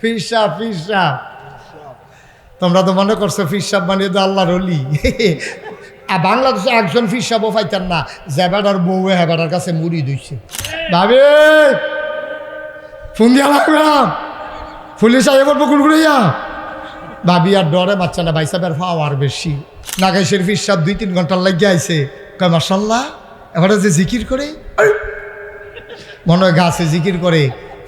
ফিরসা ফিরসা তোমরা তো মনে করছ ফিরসাব মানে তো আল্লাহর অলি আর বাংলাদেশে একজন ফিরসাবও পাইতেন না জেবাডার বউ হেবাডার কাছে মুড়ি দিচ্ছে ভাবে, ফোন দিয়া লাগলাম। পুলিশ আইয়া বলব কুড়কুড়িয়া ভাবি, আর ডরে বাচ্চা না বাইসাবের পাওয়ার বেশি। নাগাইশের ফিরসাব দুই তিন ঘণ্টার লাগিয়ে আইছে। কয় মাসাল্লাহ এবারে যে জিকির করে, মনে হয় গাছে জিকির করে।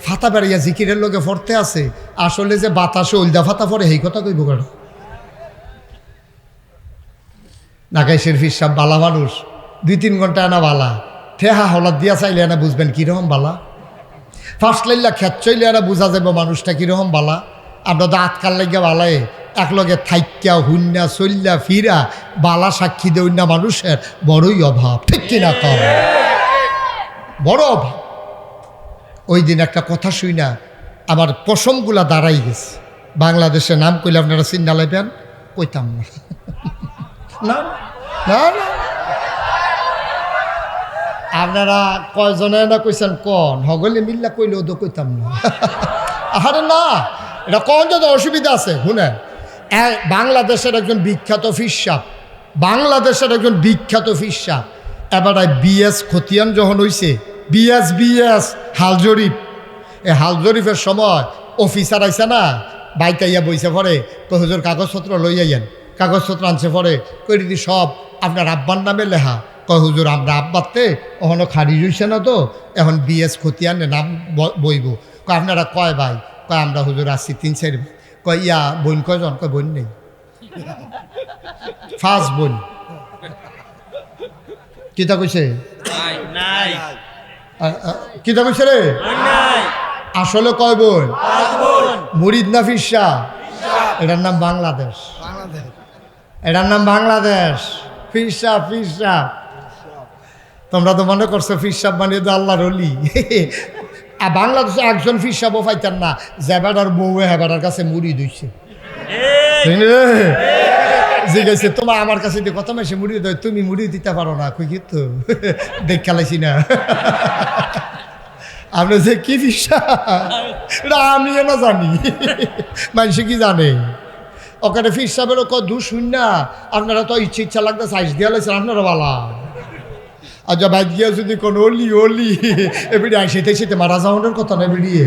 ফাতা বেড়াইয়া জিকিরের লোকে ফরতে আছে, আসলে যে বাতাসে উলদা ফাতা পরে এই কথা কইব কেন? নাকাইশের ফিরসাব বালা মানুষ, দুই তিন ঘণ্টা আনা বালা। ঠেহা হলাদ দিয়া চাইলে আনা বুঝবেন কীরকম বালা। ফার্স্ট লাইলা খেচ্ছইলে আনা বুঝা যাবে মানুষটা কীরকম বালা। আমরা তো আতকাল লাগিয়া বালায় একলগে থাইক্যা হুন্যা চল্যা ফিরা, বালা সাক্ষী দেউন না মানুষের বড়ই অভাব। ঠিক কিনা কর বড় অভাব। ওই দিন একটা কথা শুই না আমার পশমগুলা দাঁড়াই গেছে। বাংলাদেশে নাম কইলে আপনারা চিন্তা লাইবেন কইতাম না। না? না না। আপনারা কয়জনে না কইছেন কন? হগলে মিল্লা কইলেও তো কইতাম না। আরে না এটা কন যত অসুবিধা আছে শুনেন। এ- বাংলাদেশের একজন বিখ্যাত ফিসাব বাংলাদেশের একজন বিখ্যাত ফিসাব এবার বিএস খতিয়ান যখন হইছে বিএস বিএস, হাল জরিপ এই হাল জরিপের সময় অফিসার আইসা না বাইতে ইয়া বইছে পরে তো হুজুর কাগজপত্র লই আইয়েন। কাগজপত্র আনছে পরে কই সব আপনার আব্বার নামে লেখা। কয় হুজুর আমরা আব্বাতে ওখানে খারিজ হইছে না তো, এখন বিএস খতিয়ানে নাম বইব। কয়, আপনারা কয় ভাই? কয়, আমরা হুজুর আসছি তিন, চারি ভাই। কয়, ইয়া বোন কয়জন? কয়, বোন নেই। ফার্স্ট বোন। কিতা কইছে? নাই। আ- আ- কিতা কইছে রে আসলে কয় বোন? মুরিদ না ফিসা এটার নাম বাংলাদেশ। এটার নাম বাংলাদেশ। ফিরসা ফিরসা। তোমরা তো মনে করছ ফিরসাব মানে তো আল্লাহর অলি আর বাংলাদেশে একজন ফিরসাবও পাইতেন না জেবাডার বউ হেবাডার কাছে মুড়ি দিচ্ছে জিজ্ঞাসা তোমার আমার কাছে দিয়ে মাসে মুড়ি দেয়, তুমি মুড়ি দিতে পারো না। কই কিন্তু দেখ খেলাইছি না। আপনি যে কি ফিসা এটা আমি না জানি। মানুষে কি জানে? ওখানে ফিস সাহেবের ক দু শূন্য আপনারা তো ইচ্ছে ইচ্ছা লাগতে সাইজ দিয়া লাগছে আপনারা বালা। আর যা বাইক গিয়া যদি কোন অলি অলি, এবিডি আইসেতে সেতে মারা যাওয়ানোর কথা না বেরিয়ে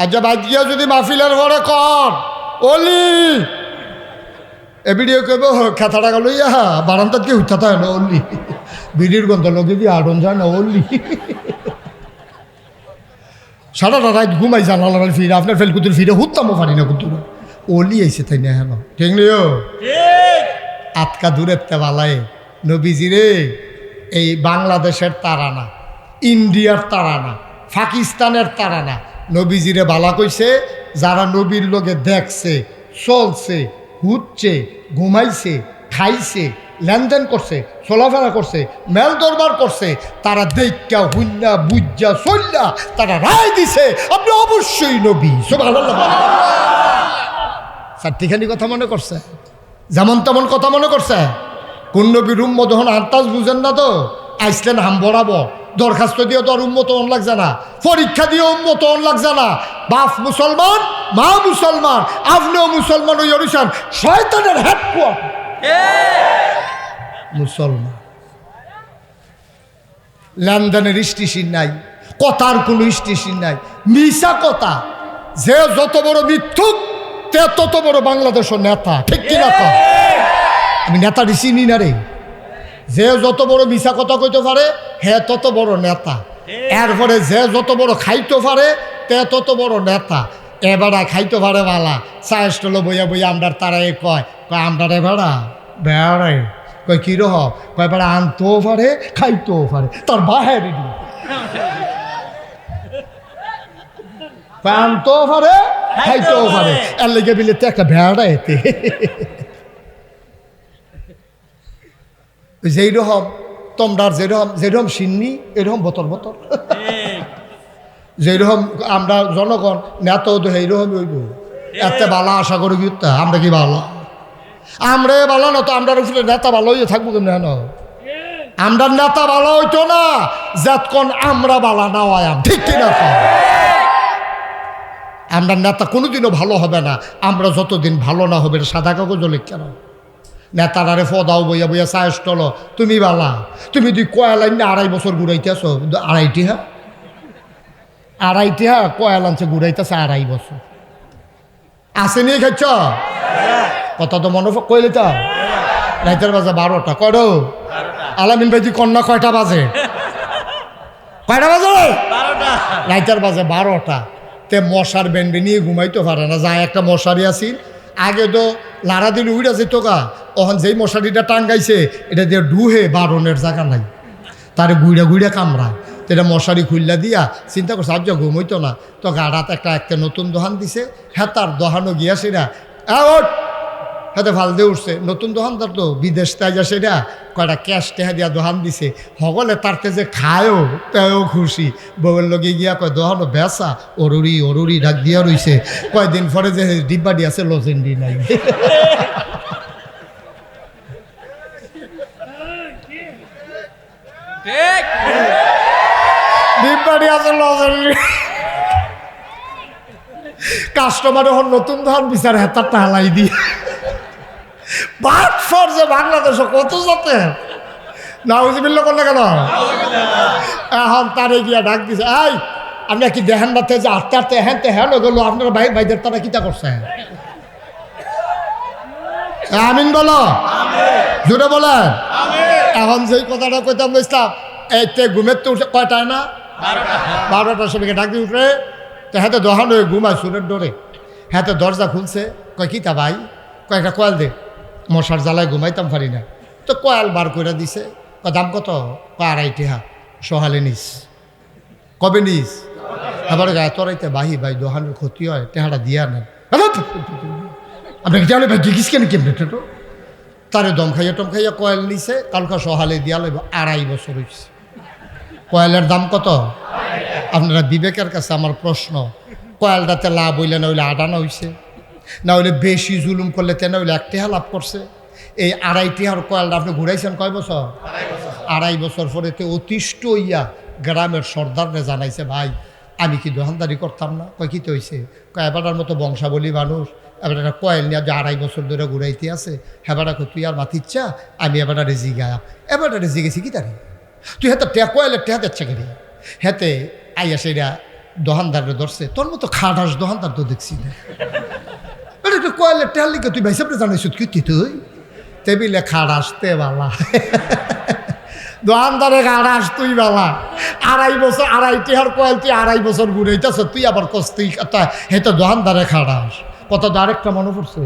আর যা বাইক গিয়া যদি মাহফিলের ঘরে কর। অলি! এ এবিডিও কইব খেতাটা গেল ইয়া বারান্তাত কি উঠতে হয় না অলি। বিড়ির গন্ধ লগে দিয়ে আড়ন যায় না অলি। সারাটা রাত ঘুমাই জানালার ফিরে আপনার ফেল কুতুর ফিরে হুত্তামো পারি না কুতুর অলি আইসে তাই না হেন ঠিক। আতকা দূরের তেবালায় নবীজি রে এই বাংলাদেশের তারানা ইন্ডিয়ার তারানা পাকিস্তানের তারানা নবীজিরে বালা কইছে, যারা নবীর লোকে দেখছে, চলছে হুচ্ছে ঘুমাইছে, খাইছে, লেনদেন করছে, চলাফেরা করছে, মেল দরবার করছে, তারা দেখা হুন্যা বুজ্জা চল্যা তারা রায় দিছে, আপনি অবশ্যই নবী চারটিখানি কথা মনে করছে? যেমন তেমন কথা মনে করছে? কোন নবীর উম্মত হন আন্তাজ বুঝেন না তো? আইসলেন হাম বরাবো দরখাস্ত দিয়ে তো আর উম্মত অন লাগছে না। পরীক্ষা দিয়ে উম্মত অন লাগছে না। বাপ মুসলমান মা মুসলমান আপনিও মুসলমান ওই অরিসান শয়তানের হেডকোয়ার্টার মুসলমান। লেনদেনের স্টেশন নাই কথার কোনো স্টেশন নাই। মিশা কথা যে যত বড় মিথ্যুক তে তত বড় বাংলাদেশের নেতা। ঠিক কিনা আমি নেতাটি চিনি না রে। যে যত বড় মিশা কথা কইতে পারে হে তত বড় নেতা। এরপরে যে যত বড় খাইতে পারে তে তত বড় নেতা। এবারা খাইতে পারে বালা। চায়েস্টল বইয়া বইয়া আমরার তারাই কয়। কয় আমরার এবারা বেড়াই কয় কি রহ? কয় বেড়া আনতেও পারে খাইতেও পারে। তার বাহারে আনতেও পারে। খাইতেও পারে। এর লেগে বিলে তো একটা ভেড়া এতে। যেই রকম তোমরার যেরকম যেরকম সিন্নি এরকম বতর বতর যেরকম আমরা জনগণ নেত তো সেইরকমই হইব। এত বালা আশা করি কি তা? আমরা কি ভালো আমরা ভালো না তো আমরা উপরে নেতা ভালো হয়ে থাকব কেমন হেন? আমরা নেতা ভালো হইতো না যতক্ষণ আমরা বালা না হয় ঠিক কিনা? আমরা নেতা কোনোদিনও ভালো হবে না। আমরা যতদিন ভালো না হবে সাদা কাগজ কেন নেতারারে ফদাও বইয়া বইয়া সায়স টল তুমি বালা তুমি তুই কয়া লাইন আড়াই বছর ঘুরাইতেছ। আড়াইটি হ্যাঁ আড়াইটি হ্যাঁ কয়া লাঞ্চে ঘুরাইতেছে আড়াই বছর। আসে নিয়ে খাচ্ছ কথা তো মনে কইলে তো? রাইতের বাজে বারোটা কয়টো আলামিন ভাই কন্যা কয়টা বাজে? কয়টা বাজে রাইতের বাজে বারোটা। তে মশার বেনবে নিয়ে ঘুমাইতে পারে না যায় একটা মশারি আসিল আগে তো লাড়া দিলে উইরা যেত গা। ওখান যেই মশারিটা টাঙ্গাইছে, এটা দিয়ে ডুহে বারণের জায়গা নাই। তারে গুইড়া গুইড়া কামড়ায়। এটা মশারি খুললা দিয়া চিন্তা করছে আজ ঘুমইতো না। তো গাড়াত একটা একটা নতুন দোহান দিছে। হ্যাঁ তার দোহানো গিয়া সেটা ওট হাতে ভালো দিয়ে উঠছে। নতুন দোকানদার তো বিদেশ তাই যা সেটা কয়টা ক্যাশ টেহা দিয়া দোহান দিছে। হগলে তারতে যে খায়ও তেও খুশি। বউয়ের লগে গিয়া কয় দোহানো বেসা অরুরি অরুরি ডাক দিয়া রইছে। কয়দিন পরে যে ডিব্বাডি আছে, লজেন্ডি নাই। ঠিক। ডিব্বাডি আছে লজেন্ডি কাস্টমার এখন নতুন ধান বিচার হেতারটা হালাই দিয়ে। বাট ফর যে বাংলাদেশে কত যাতে না বুঝিবিল্ল করলে কেন? এখন তারে গিয়া ডাক দিছে এই আমরা কি দেখান বাতে যে আটতে আটতে হ্যান তে হ্যান গেল আপনার ভাই ভাইদের তারা কিতা করছে? আমিন বলো। জুড়ে বলে এখন যেই কথাটা কইতাম, বুঝলাম? এই তে ঘুমের তো উঠে কয়টায় না? বারোটা বারোটার সময়কে ডাক দিয়ে উঠে, তো হাতে দোহান হয়ে ঘুমায় সুরের ডোরে। হাতে দরজা খুলছে, কয় কি তা ভাই কয়েকটা কয়াল দে। মশার জ্বালায় ঘুমাইতাম পারি না। তো কয়াল বার করে দিছে দাম কত? কয় আড়াইটি হা সহালে নিস। কবে নিস? আবার গায়ে তরাইতে বাহি ভাই, দোহানের ক্ষতি হয়, টেহাটা দিয়া নেন আপনাকে জানে ভাই দেখিস কেন কেমনে তো তারে দম খাইয়া টম খাইয়া কয়েল নিছে কালকা সহালে দিয়া লইব, আড়াই বছর হয়েছে কয়েলের দাম কত? আপনারা বিবেকের কাছে আমার প্রশ্ন, কয়েলটাতে লাভ হইলে না হইলে আডানো হইছে? না হইলে বেশি জুলুম করলে তেনা হইলে এক টেহা লাভ করছে? এই আড়াই টেহার কয়েলটা আপনি ঘুরাইছেন কয় বছর? আড়াই বছর পরে তো অতিষ্ঠ হইয়া গ্রামের সর্দাররে জানাইছে, ভাই, আমি কি দোকানদারি করতাম না? কয়, কি তো হইছে? কয় এবারটার মতো বংশাবলী মানুষ এবার একটা কয়েল নিয়ে আড়াই বছর ধরে ঘুরাইতে আছে হেবাটা তুই আর মাতিচ্ছা আমি এবারটা রেজি গায়া। এবারটা রেজি গেছি কি তারি? তুই হাতে টেয়া কয়েলের টেহা দিচ্ছে কিনি? হেতে আইয়া সেটা দোকানদারে ধরছে। তোর মতো খাটাস দোকানদার তো দেখছি না। এটা একটা কয়েলের টেহার লিখে তুই ভাই সাপড়ে জানাইছ কি তুই? টেবিলে খাড়াস তে বালা। দোকানদারে খাড়াস তুই বালা। আড়াই বছর, আড়াই টেহার কয়েল তুই আড়াই বছর ঘুরাইতেছ, তুই আবার কস তুই হেতে দোকানদারে খাড়াস তো আরেকটা মনে পড়ছে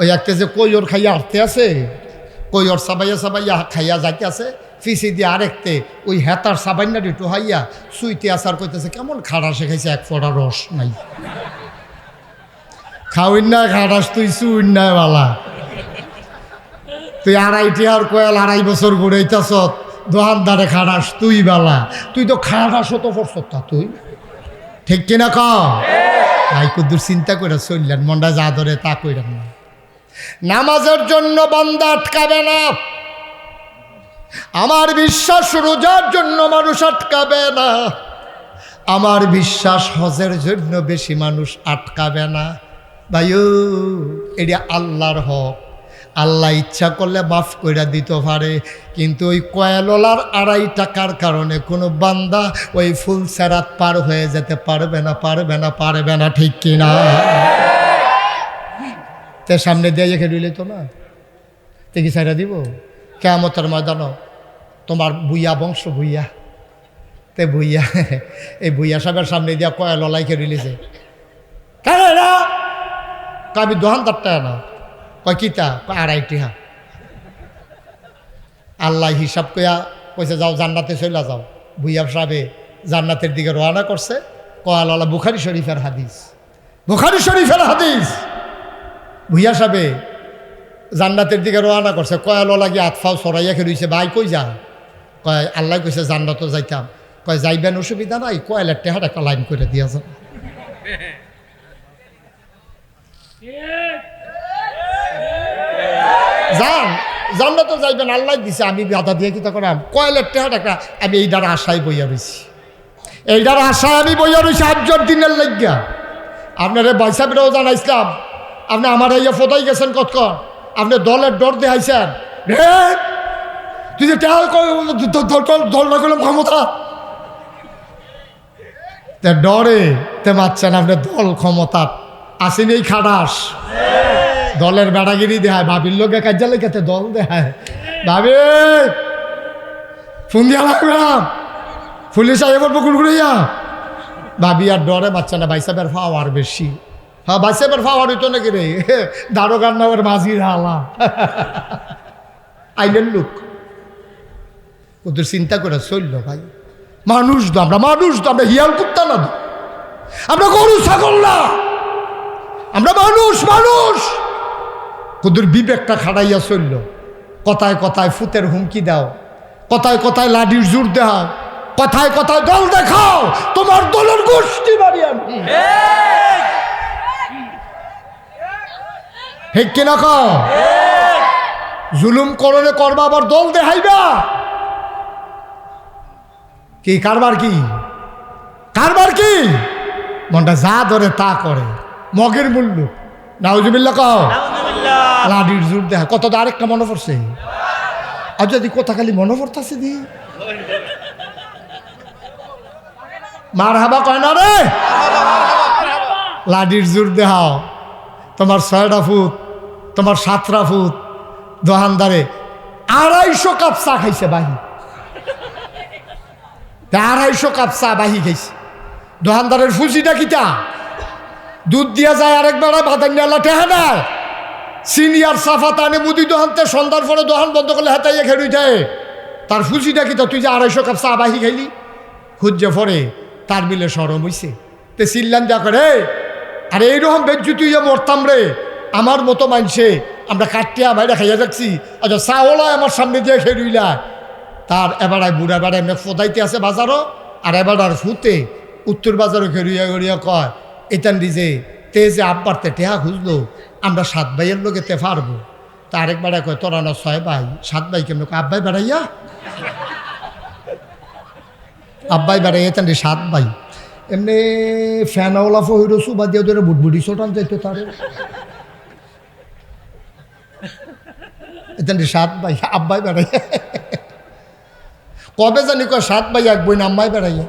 ওই একটা যে কই ওর খাইয়া হাঁটতে আছে? কই ওর সাবাইয়া সাবাইয়া খাইয়া যাইতে আছে? ফিসি দিয়ে আরেকতে ওই হেতার সাবাইনা একটু হাইয়া সুইতে আসার কইতেছে, কেমন খাড়া শেখাইছে, এক ফোঁটা রস নাই। খাওয়াই না খাটাস তুই সুইন না বালা। তুই আড়াইটি আর কয়াল আড়াই বছর ঘুরাইতেছ দোকানদারে খাটাস তুই বালা। তুই তো খাটাস তো পড়ছ তা তুই? ঠিক কিনা ক? ভাই কুদ্দুর চিন্তা করে চললেন, মনটা যা ধরে তা কইলেন না। নামাজের জন্য বান্দা আটকাবে না। আমার বিশ্বাস রোজার জন্য মানুষ আটকাবে না। আমার বিশ্বাস হজের জন্য বেশি মানুষ আটকাবে না। ভাইও, এটা আল্লাহর হক। আল্লাহ ইচ্ছা করলে মাফ করে দিতে পারে, কিন্তু ওই কয়েললার আড়াই টাকার কারণে কোনো বান্দা ওই ফুল সেরাত পার হয়ে যেতে পারবে না পারবে না পারবে না, ঠিক কিনা? তে সামনে দিয়ে রেখে দিলে তো না? তে কি সাইরা দিব? কেমতের ময়দানও তোমার বুইয়া বংশ বুইয়া তে বুইয়া এই বুইয়া সাহেবের সামনে দিয়া কয়া ললাইকে রিলিজে কেন না আমি দোকানদারটা না কয় কিতা? কয় আড়াইটি হা আল্লাহ হিসাব কইয়া কইছে যাও জান্নাতে চলে যাও। বুইয়া সাহেবে জান্নাতের দিকে রওনা করছে। কয়াললা বুখারি শরীফের হাদিস। বুখারি শরীফের হাদিস। ভুইয়া সাহেবে জান্নাতের দিকে রওনা করছে। কয়াল লাগি আতফাও সরাইয়া খেলুইছে ভাই কই যা? কয় আল্লাহ কইছে জান্নাতও যাইতাম। কয় যাইবেন অসুবিধা নাই? কয়লার টেহার একটা লাইন করে দিয়া যান যান জান্নাতও যাইবেন, আল্লাহ দিছে, আমি বাধা দিয়ে কিতা করাম? কয়লার টেহার একটা, আমি এই দ্বারা আশায় বইয়া রয়েছি এইটার আশায় আমি বইয়া রয়েছি আটজন দিনের লাগিয়া। আপনারে বাইসাবেরাও জানাইছিলাম, আপনি আমার ইয়ে ফোটাই গেছেন কতক্ষণ? আপনি দলের ডর দেখাইছেন। তুই যে দল ক্ষমতা। তে ডরে, তে মারছেন আপনি দল ক্ষমতা আসেনি এই খাটাস। দলের বেড়াগিরি দেখায়, ভাবির লোকে কাজা লেখাতে দল দেখায়। ভাবি, ফোন দিয়া লাগবে না। পুলিশ আগে পুকুর ঘুরিয়া ভাবি, আর ডরে বাচ্চা না বাইসাবের পাওয়ার বেশি। হ্যাঁ বাইসাবের পাওয়ার হইতো নাকি রে? দারোগার নামের মাঝির হালা। আইলেন লোক। ওদের চিন্তা করে চলল ভাই। মানুষ তো আমরা, মানুষ তো আমরা হিয়াল কুত্তা না। আমরা গরু, ছাগল না। আমরা মানুষ মানুষ। ওদের বিবেকটা খাড়াইয়া চলল। কথায় কথায় ফুতের হুমকি দাও। কথায় কথায় লাডির জোর দাও কথায় কথায় দল দেখাও। তোমার দলের গোষ্ঠী বাড়ি আমি। ঠিক কিনা জুলুম করলে করবা, আবার দল দেখাইবা? কি, কারবার কি? কারবার কি? মনটা যা ধরে তা করে। মগের মূল্য। নাউজুবিল্লা কও? লাডির জোর দেখা কত আরেকটা মনে পড়ছে? আর যদি কথা খালি মনে পড়তেছে দি? মার হাবা কয় না রে? লাডির জোর দেহাও তোমার ছয়টা ফুট, তোমার সাতটা ফুট দোকানদারে আড়াইশো কাপ চা খাইছে বাহি। আড়াইশো কাপ চা বাহি খাইছে। দোকানদারের ফুসিটা কিটা দুধ দিয়া যায় আরেক বেড়া নিয়ে টেহা নেয় সিনিয়র সাফা তানে মুদি দোহানতে সন্ধ্যার পরে দোহান বন্ধ করলে হাতাইয়া খেড়ুই যায় তার ফুসিটা কি তো, তুই যে আড়াইশো কাপ চা বাহি খাইলি? খুঁজে পরে তার বিলে সরম হইছে। তে সিল্লান যা করে আরে এইরকম যে মরতাম রে, আমার মতো মানছে আমরা কাটিয়া বাইরে খাইয়া যাচ্ছি আচ্ছা চাওলাই আমার সামনে দিয়ে খেড়ুইলা। তার এবারায় বুড়া বেড়ায় এমনি ফোদাইতে আছে বাজারও, আর এবার আর ফুতে উত্তর বাজারও খেড়ুইয়া গড়িয়া কয়, এটান দিছে তে যে আব্বার তে টেহা খুঁজলো আমরা সাত ভাইয়ের লোকে তে পারব। তা আরেক বেড়ায় কয়, তোরা না ছয় ভাই, সাত ভাই কেমন আব্বাই বেড়াইয়া? আব্বাই বেড়াইয়া এতেন রে সাত ভাই। এমনি ফ্যানওয়ালা ফহির সুবা দিয়ে ধরে বুটবুটি ছোটান যাইতো তারে? এতেন সাত ভাই, আব্বাই বেড়াইয়া। কবে জানি কয়, সাত ভাই এক বই আম্মাই বেড়াইয়া?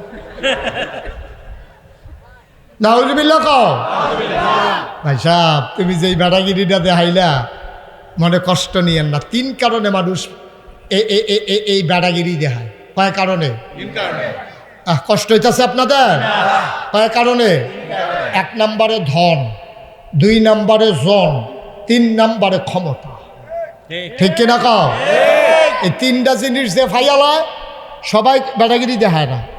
নাউজুবিল্লা কও। ভাই সাহ তুমি যেই বেড়াগিরিটা দেখাইলা মনে কষ্ট নিয়েন না। তিন কারণে মানুষ এ- এ- এ- এ- এই বেড়াগিরি দেখায়। কয় কারণে? কষ্ট হইতেছে আপনাদের? কয় কারণে? এক নম্বরে ধন দুই নম্বরে জন তিন নম্বরে ক্ষমতা। ঠিক। কিনা কও? এই তিনটা জিনিস যে ফাইয়ালায় সবাই বেড়াগিরি দেখায় না।